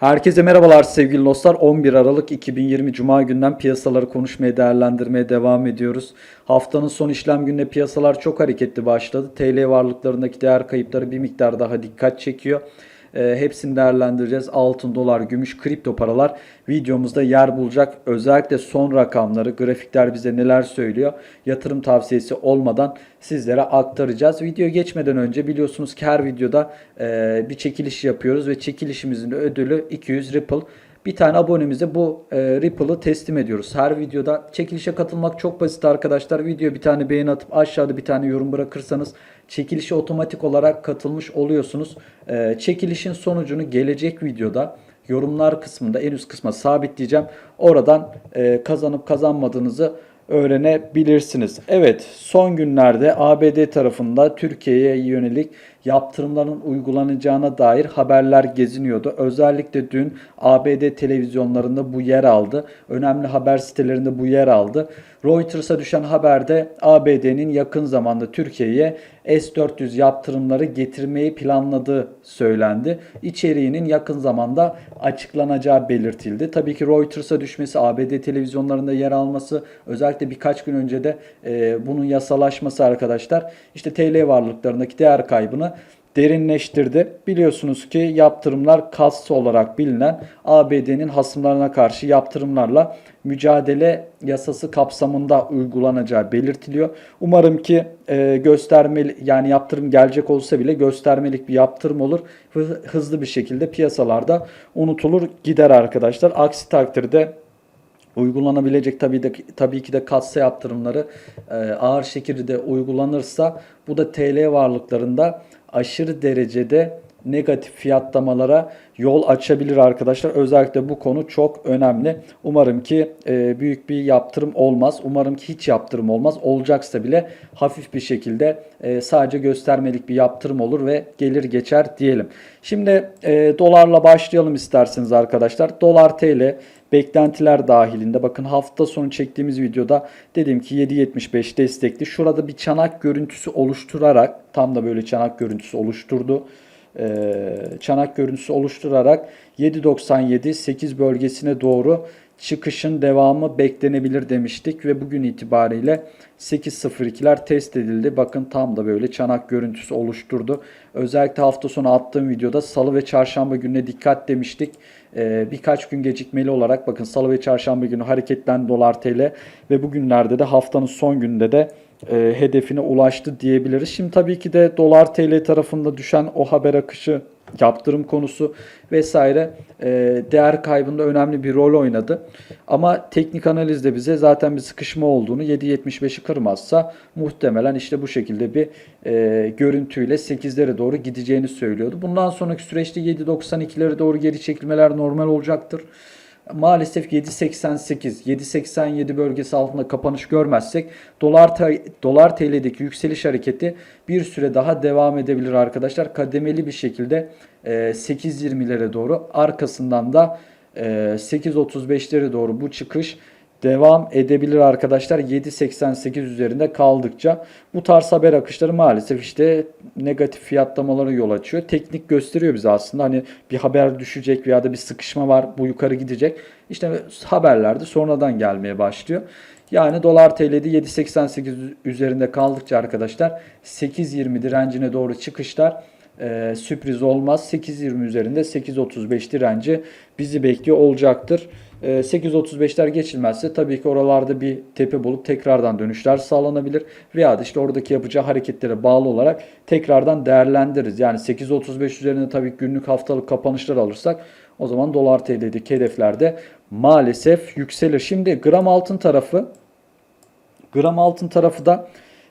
Herkese merhabalar sevgili dostlar. 11 Aralık 2020 Cuma günden piyasaları konuşmaya, değerlendirmeye devam ediyoruz. Haftanın son işlem gününe piyasalar çok hareketli başladı. TL varlıklarındaki değer kayıpları bir miktar daha dikkat çekiyor. E, hepsini değerlendireceğiz. Altın, dolar, gümüş, kripto paralar videomuzda yer bulacak. Özellikle son rakamları, grafikler bize neler söylüyor. Yatırım tavsiyesi olmadan sizlere aktaracağız. Video geçmeden önce biliyorsunuz ki her videoda e, bir çekiliş yapıyoruz ve çekilişimizin ödülü 200 Ripple. Bir tane abonemize bu e, Ripple'ı teslim ediyoruz. Her videoda çekilişe katılmak çok basit arkadaşlar. Video bir tane beğeni atıp aşağıda bir tane yorum bırakırsanız çekilişe otomatik olarak katılmış oluyorsunuz. E, çekilişin sonucunu gelecek videoda yorumlar kısmında en üst kısma sabitleyeceğim. Oradan e, kazanıp kazanmadığınızı öğrenebilirsiniz. Evet son günlerde ABD tarafında Türkiye'ye yönelik yaptırımların uygulanacağına dair haberler geziniyordu. Özellikle dün ABD televizyonlarında bu yer aldı. Önemli haber sitelerinde bu yer aldı. Reuters'a düşen haberde ABD'nin yakın zamanda Türkiye'ye S-400 yaptırımları getirmeyi planladığı söylendi. İçeriğinin yakın zamanda açıklanacağı belirtildi. Tabii ki Reuters'a düşmesi, ABD televizyonlarında yer alması, özellikle birkaç gün önce de e, bunun yasalaşması arkadaşlar işte TL varlıklarındaki değer kaybını derinleştirdi. Biliyorsunuz ki yaptırımlar KAS olarak bilinen ABD'nin hasımlarına karşı yaptırımlarla mücadele yasası kapsamında uygulanacağı belirtiliyor. Umarım ki e, göstermeli yani yaptırım gelecek olsa bile göstermelik bir yaptırım olur. Hı- Hızlı bir şekilde piyasalarda unutulur gider arkadaşlar. Aksi takdirde uygulanabilecek tabii de tabii ki de kassa yaptırımları e, ağır şekilde uygulanırsa bu da TL varlıklarında aşırı derecede negatif fiyatlamalara yol açabilir arkadaşlar. Özellikle bu konu çok önemli. Umarım ki e, büyük bir yaptırım olmaz. Umarım ki hiç yaptırım olmaz. Olacaksa bile hafif bir şekilde e, sadece göstermelik bir yaptırım olur ve gelir geçer diyelim. Şimdi e, dolarla başlayalım isterseniz arkadaşlar. Dolar TL beklentiler dahilinde bakın hafta sonu çektiğimiz videoda dedim ki 7.75 destekli. Şurada bir çanak görüntüsü oluşturarak tam da böyle çanak görüntüsü oluşturdu. Ee, çanak görüntüsü oluşturarak 7.97 8 bölgesine doğru çıkışın devamı beklenebilir demiştik ve bugün itibariyle 8.02'ler test edildi. Bakın tam da böyle çanak görüntüsü oluşturdu. Özellikle hafta sonu attığım videoda salı ve çarşamba gününe dikkat demiştik. Ee, birkaç gün gecikmeli olarak bakın salı ve çarşamba günü hareketlen dolar TL ve bugünlerde de haftanın son gününde de e, hedefine ulaştı diyebiliriz. Şimdi tabii ki de dolar TL tarafında düşen o haber akışı yaptırım konusu vesaire e, değer kaybında önemli bir rol oynadı. Ama teknik analizde bize zaten bir sıkışma olduğunu 7.75'i kırmazsa muhtemelen işte bu şekilde bir e, görüntüyle 8'lere doğru gideceğini söylüyordu. Bundan sonraki süreçte 7.92'lere doğru geri çekilmeler normal olacaktır. Maalesef 7.88, 7.87 bölgesi altında kapanış görmezsek dolar dolar TL'deki yükseliş hareketi bir süre daha devam edebilir arkadaşlar. Kademeli bir şekilde e, 8.20'lere doğru arkasından da e, 8.35'lere doğru bu çıkış devam edebilir arkadaşlar 7.88 üzerinde kaldıkça. Bu tarz haber akışları maalesef işte negatif fiyatlamalara yol açıyor. Teknik gösteriyor bize aslında hani bir haber düşecek veya da bir sıkışma var bu yukarı gidecek. İşte haberlerde sonradan gelmeye başlıyor. Yani dolar TL'de 7.88 üzerinde kaldıkça arkadaşlar 8.20 direncine doğru çıkışlar e, sürpriz olmaz. 8.20 üzerinde 8.35 direnci bizi bekliyor olacaktır. E, 8.35'ler geçilmezse tabii ki oralarda bir tepe bulup tekrardan dönüşler sağlanabilir. Veya işte oradaki yapacağı hareketlere bağlı olarak tekrardan değerlendiririz. Yani 8.35 üzerinde tabii günlük haftalık kapanışlar alırsak o zaman dolar TL'deki hedeflerde maalesef yükselir. Şimdi gram altın tarafı gram altın tarafı da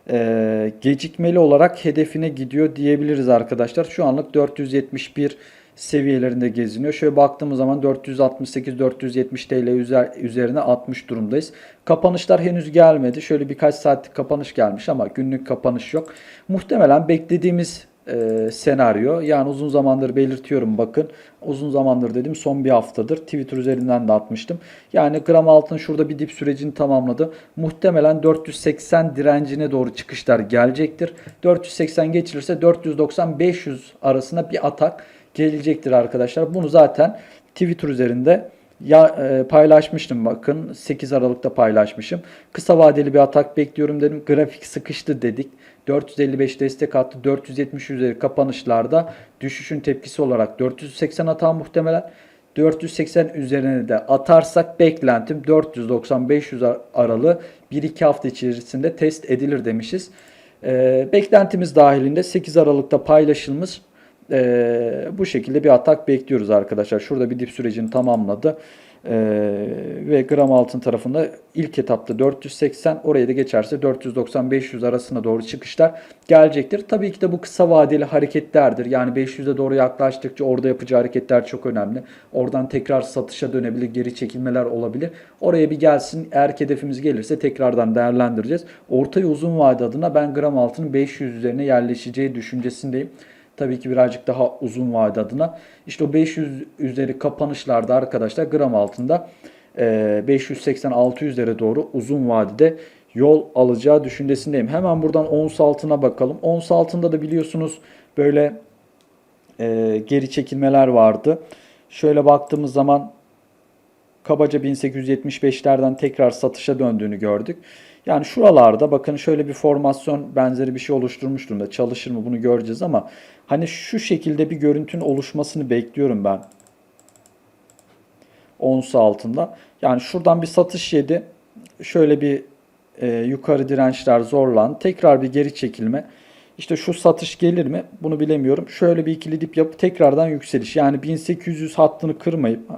e, gecikmeli olarak hedefine gidiyor diyebiliriz arkadaşlar. Şu anlık 471 seviyelerinde geziniyor. Şöyle baktığımız zaman 468-470 TL üzer, üzerine 60 durumdayız. Kapanışlar henüz gelmedi. Şöyle birkaç saatlik kapanış gelmiş ama günlük kapanış yok. Muhtemelen beklediğimiz e, senaryo. Yani uzun zamandır belirtiyorum bakın. Uzun zamandır dedim son bir haftadır. Twitter üzerinden de atmıştım. Yani gram altın şurada bir dip sürecini tamamladı. Muhtemelen 480 direncine doğru çıkışlar gelecektir. 480 geçilirse 490-500 arasında bir atak gelecektir arkadaşlar. Bunu zaten Twitter üzerinde ya e, paylaşmıştım bakın 8 Aralık'ta paylaşmışım. Kısa vadeli bir atak bekliyorum dedim. Grafik sıkıştı dedik. 455 destek attı. 470 üzeri kapanışlarda düşüşün tepkisi olarak 480 hata muhtemelen. 480 üzerine de atarsak beklentim 490-500 aralığı 1-2 hafta içerisinde test edilir demişiz. Ee, beklentimiz dahilinde 8 Aralık'ta paylaşılmış ee, bu şekilde bir atak bekliyoruz arkadaşlar. Şurada bir dip sürecini tamamladı. Ee, ve gram altın tarafında ilk etapta 480 oraya da geçerse 490-500 arasına doğru çıkışlar gelecektir. Tabii ki de bu kısa vadeli hareketlerdir. Yani 500'e doğru yaklaştıkça orada yapacağı hareketler çok önemli. Oradan tekrar satışa dönebilir, geri çekilmeler olabilir. Oraya bir gelsin. Eğer hedefimiz gelirse tekrardan değerlendireceğiz. Orta ve uzun vade adına ben gram altının 500 üzerine yerleşeceği düşüncesindeyim. Tabii ki birazcık daha uzun vade adına. İşte o 500 üzeri kapanışlarda arkadaşlar gram altında 580-600'lere doğru uzun vadede yol alacağı düşüncesindeyim. Hemen buradan ons altına bakalım. Ons altında da biliyorsunuz böyle e, geri çekilmeler vardı. Şöyle baktığımız zaman kabaca 1875'lerden tekrar satışa döndüğünü gördük. Yani şuralarda bakın şöyle bir formasyon benzeri bir şey oluşturmuş durumda. Çalışır mı bunu göreceğiz ama hani şu şekilde bir görüntünün oluşmasını bekliyorum ben. Ons altında. Yani şuradan bir satış yedi. Şöyle bir e, yukarı dirençler zorlan. Tekrar bir geri çekilme. İşte şu satış gelir mi? Bunu bilemiyorum. Şöyle bir ikili dip yapıp tekrardan yükseliş. Yani 1800 hattını kırmayıp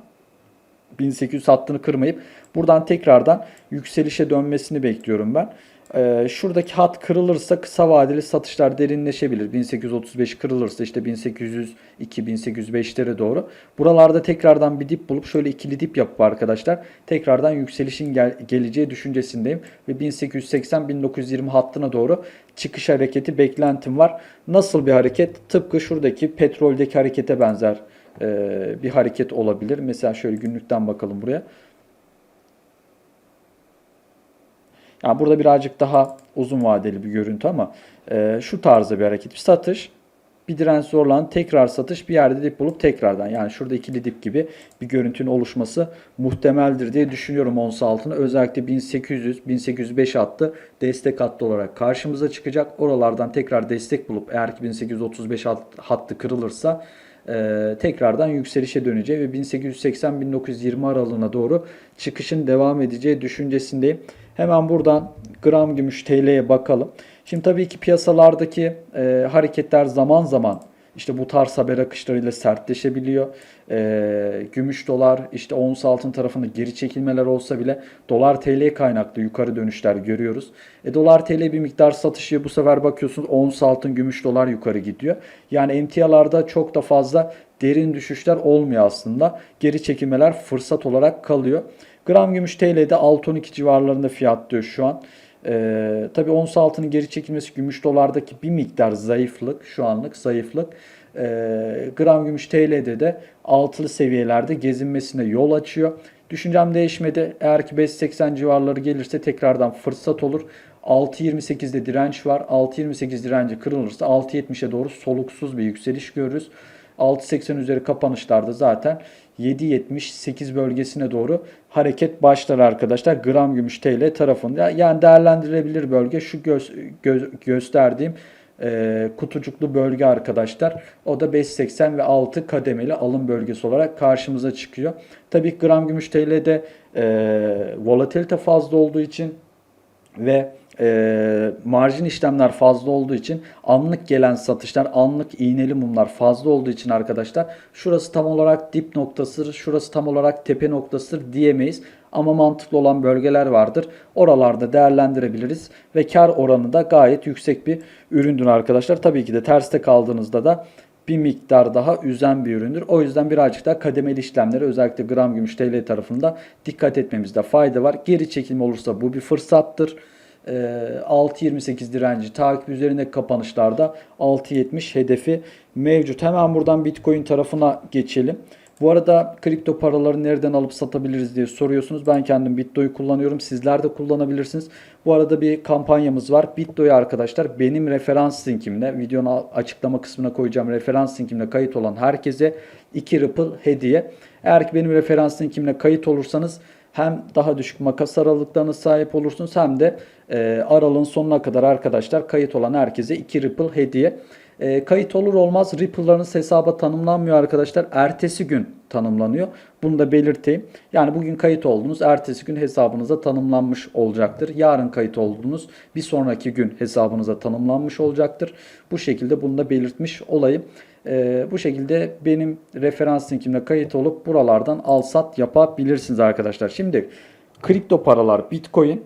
1800 hattını kırmayıp buradan tekrardan yükselişe dönmesini bekliyorum ben. Ee, şuradaki hat kırılırsa kısa vadeli satışlar derinleşebilir. 1835 kırılırsa işte 1802 1805'lere doğru. Buralarda tekrardan bir dip bulup şöyle ikili dip yapıp arkadaşlar tekrardan yükselişin gel- geleceği düşüncesindeyim ve 1880 1920 hattına doğru çıkış hareketi beklentim var. Nasıl bir hareket? Tıpkı şuradaki petroldeki harekete benzer e, bir hareket olabilir. Mesela şöyle günlükten bakalım buraya. Yani burada birazcık daha uzun vadeli bir görüntü ama e, şu tarzda bir hareket. Bir satış, bir direnç zorlanan tekrar satış, bir yerde dip bulup tekrardan. Yani şurada ikili dip gibi bir görüntünün oluşması muhtemeldir diye düşünüyorum ons altına. Özellikle 1800, 1805 hattı destek hattı olarak karşımıza çıkacak. Oralardan tekrar destek bulup eğer ki 1835 hattı kırılırsa e, tekrardan yükselişe döneceği ve 1880-1920 aralığına doğru çıkışın devam edeceği düşüncesindeyim. Hemen buradan gram gümüş TL'ye bakalım. Şimdi tabii ki piyasalardaki e, hareketler zaman zaman işte bu tarz haber akışlarıyla sertleşebiliyor. E, gümüş dolar işte ons altın tarafında geri çekilmeler olsa bile dolar TL kaynaklı yukarı dönüşler görüyoruz. E, dolar TL bir miktar satışı bu sefer bakıyorsunuz ons altın gümüş dolar yukarı gidiyor. Yani emtialarda çok da fazla derin düşüşler olmuyor aslında. Geri çekilmeler fırsat olarak kalıyor. Gram gümüş TL'de 6-12 civarlarında fiyatlıyor şu an. Ee, tabii ons altının geri çekilmesi gümüş dolardaki bir miktar zayıflık şu anlık zayıflık. Ee, gram gümüş TL'de de altılı seviyelerde gezinmesine yol açıyor. Düşüncem değişmedi. Eğer ki 5.80 civarları gelirse tekrardan fırsat olur. 6.28'de direnç var. 6.28 direnci kırılırsa 6.70'e doğru soluksuz bir yükseliş görürüz. 6.80 üzeri kapanışlarda zaten 7.78 bölgesine doğru hareket başlar arkadaşlar. Gram gümüş TL tarafında. Yani değerlendirilebilir bölge şu gö gö gösterdiğim e, kutucuklu bölge arkadaşlar. O da 5.80 ve 6 kademeli alım bölgesi olarak karşımıza çıkıyor. Tabii gram gümüş TL'de e, volatilite fazla olduğu için ve e, marjin işlemler fazla olduğu için anlık gelen satışlar, anlık iğneli mumlar fazla olduğu için arkadaşlar şurası tam olarak dip noktasıdır, şurası tam olarak tepe noktasıdır diyemeyiz. Ama mantıklı olan bölgeler vardır. Oralarda değerlendirebiliriz ve kar oranı da gayet yüksek bir üründür arkadaşlar. Tabii ki de terste kaldığınızda da bir miktar daha üzen bir üründür. O yüzden birazcık daha kademeli işlemlere özellikle gram gümüş TL tarafında dikkat etmemizde fayda var. Geri çekilme olursa bu bir fırsattır. 6.28 ee, direnci takip üzerinde kapanışlarda 6.70 hedefi mevcut. Hemen buradan Bitcoin tarafına geçelim. Bu arada kripto paraları nereden alıp satabiliriz diye soruyorsunuz. Ben kendim Bitdo'yu kullanıyorum. Sizler de kullanabilirsiniz. Bu arada bir kampanyamız var. Bitdo'yu arkadaşlar benim referans linkimle videonun açıklama kısmına koyacağım referans linkimle kayıt olan herkese 2 Ripple hediye. Eğer ki benim referans linkimle kayıt olursanız hem daha düşük makas aralıklarına sahip olursunuz hem de e, aralığın sonuna kadar arkadaşlar kayıt olan herkese 2 Ripple hediye. E, kayıt olur olmaz Ripple'larınız hesaba tanımlanmıyor arkadaşlar. Ertesi gün tanımlanıyor. Bunu da belirteyim. Yani bugün kayıt oldunuz. Ertesi gün hesabınıza tanımlanmış olacaktır. Yarın kayıt oldunuz. Bir sonraki gün hesabınıza tanımlanmış olacaktır. Bu şekilde bunu da belirtmiş olayım. Ee, bu şekilde benim referans linkimle kayıt olup buralardan al sat yapabilirsiniz arkadaşlar. Şimdi kripto paralar Bitcoin.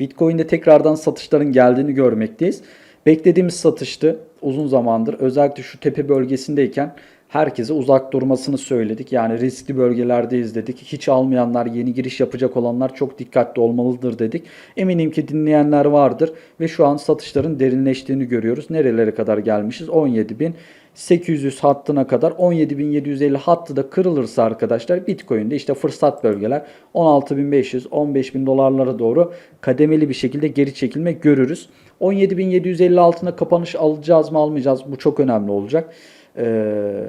Bitcoin'de tekrardan satışların geldiğini görmekteyiz. Beklediğimiz satıştı uzun zamandır. Özellikle şu tepe bölgesindeyken herkese uzak durmasını söyledik. Yani riskli bölgelerdeyiz dedik. Hiç almayanlar, yeni giriş yapacak olanlar çok dikkatli olmalıdır dedik. Eminim ki dinleyenler vardır ve şu an satışların derinleştiğini görüyoruz. Nerelere kadar gelmişiz? 17.800 hattına kadar 17.750 hattı da kırılırsa arkadaşlar Bitcoin'de işte fırsat bölgeler 16.500 15.000 dolarlara doğru kademeli bir şekilde geri çekilme görürüz. 17.750 altına kapanış alacağız mı almayacağız bu çok önemli olacak. Ee,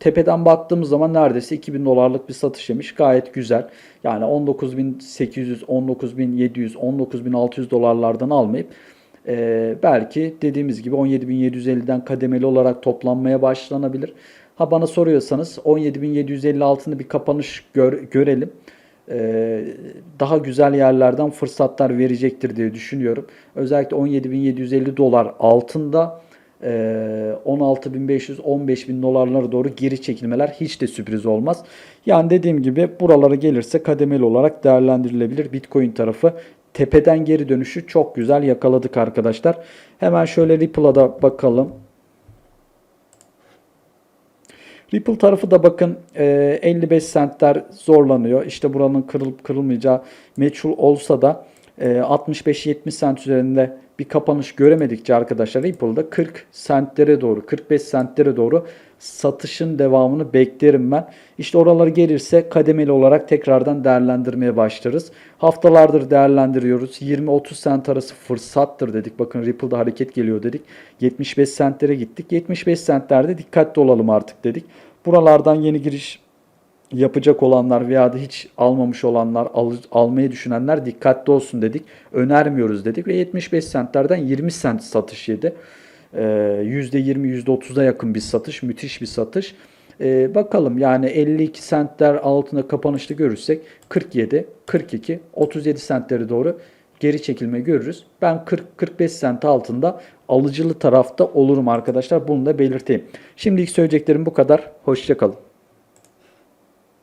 tepeden baktığımız zaman neredeyse 2000 dolarlık bir satış yemiş. Gayet güzel. Yani 19.800, 19.700, 19.600 dolarlardan almayıp e, belki dediğimiz gibi 17.750'den kademeli olarak toplanmaya başlanabilir. Ha bana soruyorsanız 17.750 altında bir kapanış gör, görelim. Ee, daha güzel yerlerden fırsatlar verecektir diye düşünüyorum. Özellikle 17.750 dolar altında 16.500-15.000 e, dolarlara doğru geri çekilmeler hiç de sürpriz olmaz. Yani dediğim gibi buralara gelirse kademeli olarak değerlendirilebilir. Bitcoin tarafı tepeden geri dönüşü çok güzel yakaladık arkadaşlar. Hemen şöyle Ripple'a da bakalım. Ripple tarafı da bakın 55 e, centler zorlanıyor. İşte buranın kırılıp kırılmayacağı meçhul olsa da 65-70 e, cent üzerinde bir kapanış göremedikçe arkadaşlar Ripple'da 40 sentlere doğru 45 sentlere doğru satışın devamını beklerim ben. İşte oraları gelirse kademeli olarak tekrardan değerlendirmeye başlarız. Haftalardır değerlendiriyoruz. 20-30 sent arası fırsattır dedik. Bakın Ripple'da hareket geliyor dedik. 75 sentlere gittik. 75 sentlerde dikkatli olalım artık dedik. Buralardan yeni giriş yapacak olanlar veya da hiç almamış olanlar, al, almayı düşünenler dikkatli olsun dedik. Önermiyoruz dedik ve 75 centlerden 20 cent satış yedi. Ee, %20, %30'a yakın bir satış. Müthiş bir satış. Ee, bakalım yani 52 centler altında kapanışta görürsek 47, 42, 37 centlere doğru geri çekilme görürüz. Ben 40-45 cent altında alıcılı tarafta olurum arkadaşlar. Bunu da belirteyim. Şimdilik söyleyeceklerim bu kadar. Hoşçakalın.